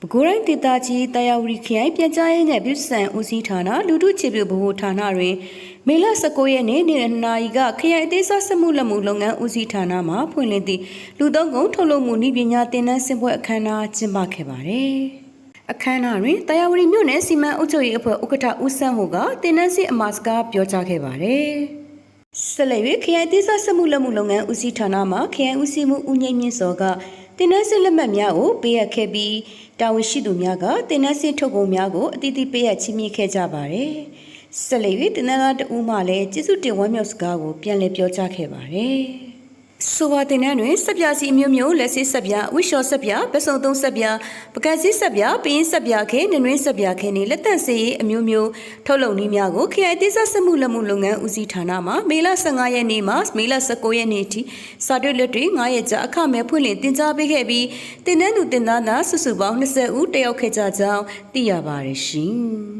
ပဲခူးတိုင်းဒေသကြီးတာယာဝတီခရိုင်ပြန်ကြားရေးနဲ့ပြည်စံဦးစီးဌာနလူထုချေပြဗဟိုဌာနတွင်မေလ19ရက်နေ့နေ့နာရီကခရိုင်အသေးစားစက်မှုလက်မှုလုပ်ငန်းဦးစီးဌာနမှဖွင့်လှစ်သည့်လူသုံးကုန်ထုတ်လုပ်မှုနည်းပညာသင်တန်းဆင့်ပွဲအခမ်းအနားကျင်းပခဲ့ပါသည်။အခမ်းအနားတွင်တာယာဝတီမြို့နယ်စီမံအုပ်ချုပ်ရေးအဖွဲ့ဥက္ကဋ္ဌဦးဆန်းဟိုကသင်တန်းဆင့်အမှာစကားပြောကြားခဲ့ပါတယ်။ ဆက်လက်၍ခရိုင်သေးစားစက်မှုလက်မှုလုပ်ငန်းဦးစီးဌာနမှခရိုင်ဦးစီးမှုဦးငိမ့်မြင့်စောကတင်နန်းစစ်လက်မှတ်များကိုပေးအပ်ခဲ့ပြီးတာဝန်ရှိသူများကတင်နန်းစစ်ထုတ်ကုန်များကိုအတိအသီးပေးအပ်ချီးမြှင့်ခဲ့ကြပါတယ်။ဆက်လက်၍တင်နန်းသားတဦးမှလည်းကျေးဇူးတင်ဝမ်းမြောက်စကားကိုပြန်လည်ပြောကြားခဲ့ပါတယ်။ ဆိုပါတင်နန်းတွင်စက်ပြစီအမျိုးမျိုးလက်စစ်စက်ပြဝိရှော်စက်ပြပစုံသုံးစက်ပြပကတ်စီစက်ပြပင်းစက်ပြခဲနနွင်းစက်ပြခဲနှင့်လက်တန့်စေရေးအမျိုးမျိုးထုတ်လုပ်နည်းများကိုခရိုင်သေးစားစက်မှုလက်မှုလုပ်ငန်းဦးစီးဌာနမှမေလ15ရက်နေ့မှမေလ19ရက်နေ့ထိစာတွက်လက်တွေ9ရက်ကြာအခမဲ့ဖွင့်လှစ်တင် जा ပေးခဲ့ပြီးတင်နန်းသူတင်သားသားစုစုပေါင်း20ဦးတက်ရောက်ခဲ့ကြကြောင်းသိရပါတယ်ရှင်။